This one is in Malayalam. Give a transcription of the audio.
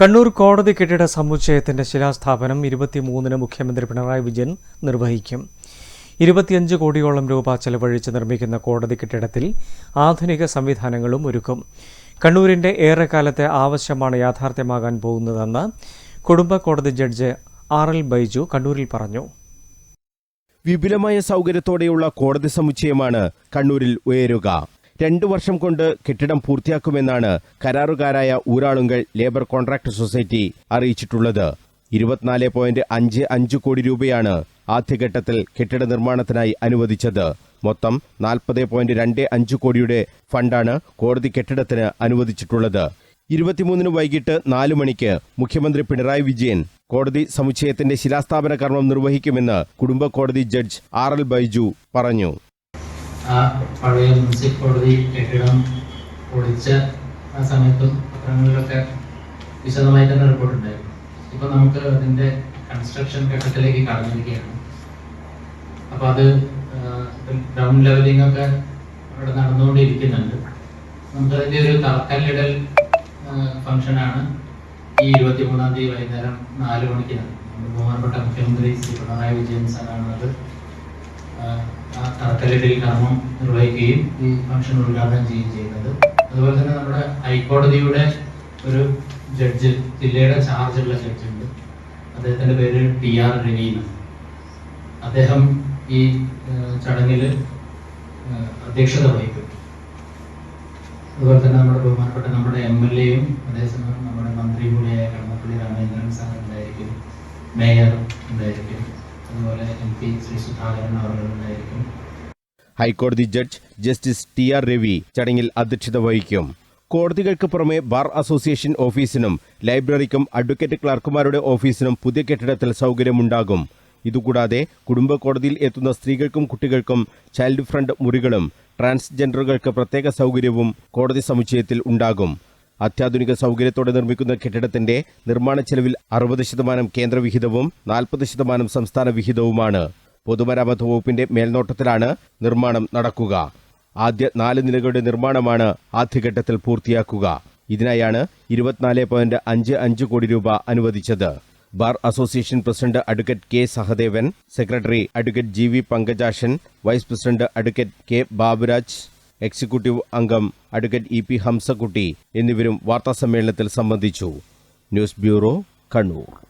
കണ്ണൂർ കോടതി കെട്ടിട സമുച്ചയത്തിന്റെ ശിലാസ്ഥാപനം ഇരുപത്തിമൂന്നിന് മുഖ്യമന്ത്രി പിണറായി വിജയൻ നിർവഹിക്കും. ഇരുപത്തിയഞ്ച് കോടിയോളം രൂപ ചെലവഴിച്ച് നിർമ്മിക്കുന്ന കോടതി കെട്ടിടത്തിൽ ആധുനിക സംവിധാനങ്ങളും ഒരുക്കും. കണ്ണൂരിന്റെ ഏറെക്കാലത്തെ ആവശ്യമാണ് യാഥാർത്ഥ്യമാകാൻ പോകുന്നതെന്ന് കുടുംബ കോടതി ജഡ്ജ് ആർ എൽ ബൈജു കണ്ണൂരിൽ പറഞ്ഞു. വിപുലമായ സൗകര്യത്തോടെയുള്ള കോടതി സമുച്ചയമാണ് കണ്ണൂരിൽ ഉയരുക. രണ്ടു വർഷം കൊണ്ട് കെട്ടിടം പൂർത്തിയാക്കുമെന്നാണ് കരാറുകാരായ ഊരാളുങ്കൽ ലേബർ കോൺട്രാക്ട് സൊസൈറ്റി അറിയിച്ചിട്ടുള്ളത്. ഇരുപത്തിനാല് പോയിന്റ് അഞ്ച് അഞ്ച് കോടി രൂപയാണ് ആദ്യഘട്ടത്തിൽ കെട്ടിട നിർമ്മാണത്തിനായി അനുവദിച്ചത്. മൊത്തം നാൽപ്പത് പോയിന്റ് രണ്ട് അഞ്ച് കോടിയുടെ ഫണ്ടാണ് കോടതി കെട്ടിടത്തിന് അനുവദിച്ചിട്ടുള്ളത്. ഇരുപത്തിമൂന്നിന് വൈകിട്ട് നാലു മണിക്ക് മുഖ്യമന്ത്രി പിണറായി വിജയൻ കോടതി സമുച്ചയത്തിന്റെ ശിലാസ്ഥാപന കർമ്മം നിർവഹിക്കുമെന്ന് കുടുംബ കോടതി ജഡ്ജ് ആർ എൽ ബൈജു പറഞ്ഞു. ആ പഴയ മുനിസിപ്പൽ കോടതി കെട്ടിടം പൊളിച്ച ആ സമയത്തും പത്രങ്ങളിലൊക്കെ വിശദമായി തന്നെ റിപ്പോർട്ട് ഉണ്ടായിരുന്നു. ഇപ്പൊ നമുക്ക് അതിന്റെ കൺസ്ട്രക്ഷൻ ഘട്ടത്തിലേക്ക് കടന്നിരിക്കുകയാണ്. അപ്പൊ അത് ഗ്രൗണ്ട് ലെവലിംഗ് ഒക്കെ അവിടെ നടന്നുകൊണ്ടിരിക്കുന്നുണ്ട്. നമുക്ക് അതിന്റെ ഒരു തറക്കല്ലിടൽ ഫംഗ്ഷനാണ് ഈ ഇരുപത്തി മൂന്നാം തീയതി വൈകുന്നേരം നാല് മണിക്ക് ബഹുമാനപ്പെട്ട മുഖ്യമന്ത്രി ശ്രീ പിണറായി വിജയൻ സാറാണ് കത്തലിടൽ കർമ്മം നിർവഹിക്കുകയും ഫംഗ്ഷൻ ഉദ്ഘാടനം ചെയ്യുകയും ചെയ്യുന്നത്. അതുപോലെ തന്നെ നമ്മുടെ ഹൈക്കോടതിയുടെ ഒരു ജഡ്ജ് ജില്ലയുടെ ചാർജുള്ള ജഡ്ജുണ്ട്. അദ്ദേഹത്തിന്റെ പേര് ടി ആർ രവീന അദ്ദേഹം ഈ ചടങ്ങിൽ അധ്യക്ഷത വഹിക്കും. അതുപോലെ തന്നെ നമ്മുടെ ബഹുമാനപ്പെട്ട നമ്മുടെ എം എൽ എയും അതേസമയം നമ്മുടെ മന്ത്രി കൂടിയായ കടമപ്പള്ളി രാമേന്ദ്രൻ സാർ ഉണ്ടായിരിക്കും. മേയർ ഉണ്ടായിരിക്കും. അതുപോലെ എം പി ശ്രീ സുധാകരൻ അവർ ഉണ്ടായിരിക്കും. ഹൈക്കോടതി judge justice T R Ravi ചടങ്ങിൽ അധ്യക്ഷത വഹിക്കും. കോടതികൾക്ക് പുറമെ ബാർ അസോസിയേഷൻ ഓഫീസിനും ലൈബ്രറിക്കും അഡ്വക്കേറ്റ് ക്ലർക്കുമാരുടെ ഓഫീസിനും പുതിയ കെട്ടിടത്തിൽ സൗകര്യമുണ്ടാകും. ഇതുകൂടാതെ കുടുംബ കോടതിയിൽ എത്തുന്ന സ്ത്രീകൾക്കും കുട്ടികൾക്കും ചൈൽഡ് ഫ്രണ്ട് മുറികളും ട്രാൻസ്ജെൻഡറുകൾക്ക് പ്രത്യേക സൗകര്യവും കോടതി സമുച്ചയത്തിൽ ഉണ്ടാകും. അത്യാധുനിക സൗകര്യത്തോടെ നിർമ്മിക്കുന്ന കെട്ടിടത്തിന്റെ നിർമ്മാണ ചെലവിൽ അറുപത് ശതമാനം കേന്ദ്രവിഹിതവും നാൽപ്പത് ശതമാനം സംസ്ഥാന വിഹിതവുമാണ്. പൊതുമരാമത്ത് വകുപ്പിന്റെ മേൽനോട്ടത്തിലാണ് നിർമ്മാണം നടക്കുക. ആദ്യ നാല് നിലകളുടെ നിർമ്മാണമാണ് ആദ്യഘട്ടത്തിൽ പൂർത്തിയാക്കുക. ഇതിനായാണ് ഇരുപത്തിനാല് പോയിന്റ് അഞ്ച് അഞ്ച് കോടി രൂപ അനുവദിച്ചത്. Bar association president advocate K Sahadevan secretary advocate G V Pankajakshan vice president advocate K Baburaj executive അംഗം അഡ്വക്കേറ്റ് ഇ പി ഹംസക്കുട്ടി എന്നിവരും വാർത്താസമ്മേളനത്തിൽ സംബന്ധിച്ചു. News bureau Kannur.